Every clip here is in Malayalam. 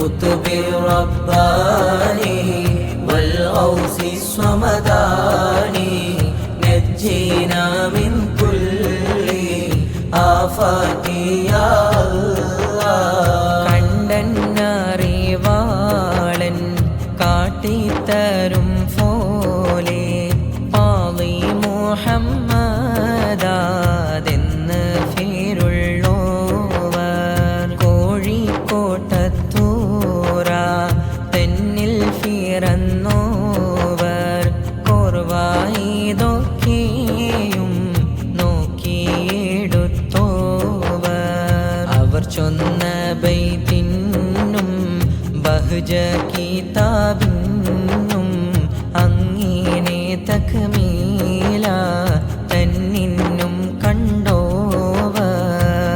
بالقطب الرباني والغوث الصمداني نجينا من كل آفات يا ചൊന്ന ബൈത്തിനും ബഹുജ കിതാബിനും അങ്ങനെ തക്മീല തന്നിന്നും കണ്ടോവ.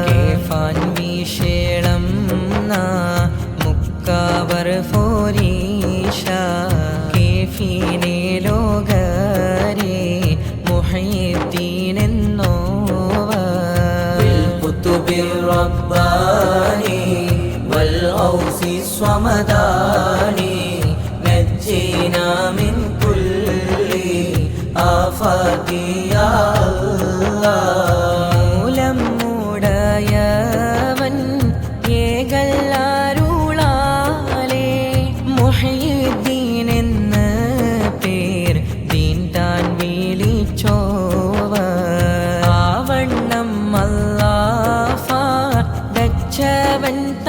കേഫാൻ വീഷേളം നാ മുക്കാവർ ഫോരീഷ الرباني والغوث الصمداني نجينا من كل آفات يا الله.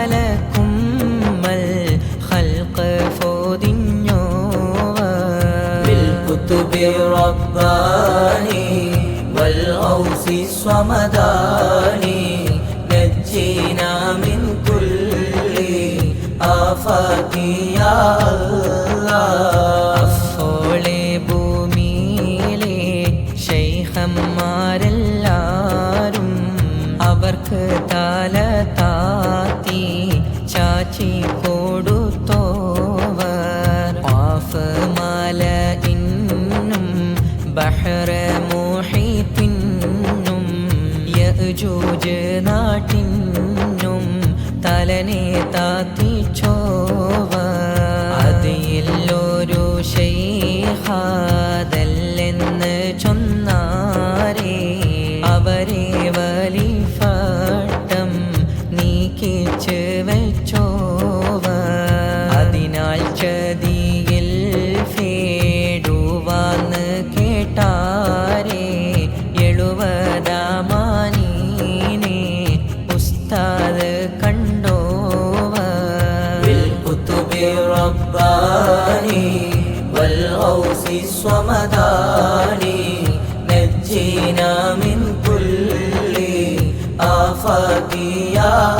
താലക്കുമ്മൽ ഹൽക്ക് ഫോതിഞ്ഞോവർ بالقطب الرباني والغوث الصمداني نجينا من كل آفات يا الله അഫോളെ ഭൂമിയിലെ ശൈഖന്മാരെല്ലാരും അവർക്ക് തല താത്തി ചാച്ചി കൊടുത്തോവർ ആഫ് മല ഇന്നും ബഹ്റ മോഹിത്തിനും യജൂജ് നാട്ടിന്നും തലനെ താത്തിച്ചോവ ചതിയിൽ ഫേടുവാന്ന് കേട്ടാരേ എഴുപതാമാനീനെ ഉസ്താദ് കണ്ടോവ بالقطب الرباني والغوث الصمداني نجينا من كل آفات يا الله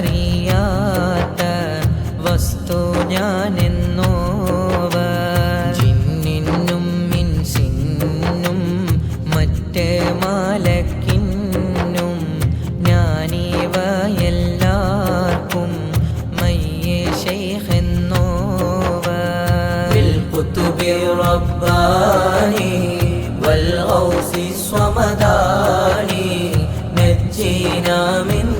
അറിയാത്ത വസ്തു ഞാനെന്നോവർ. ജിന്നിനും മിൻസിന്നും മറ്റേ മാലക്കിന്നും ഞാനീവയെല്ലാർക്കും മയ്യേ ശൈഖെന്നോവർ. റബ്ബാനി والغوث الصمداني نجينا من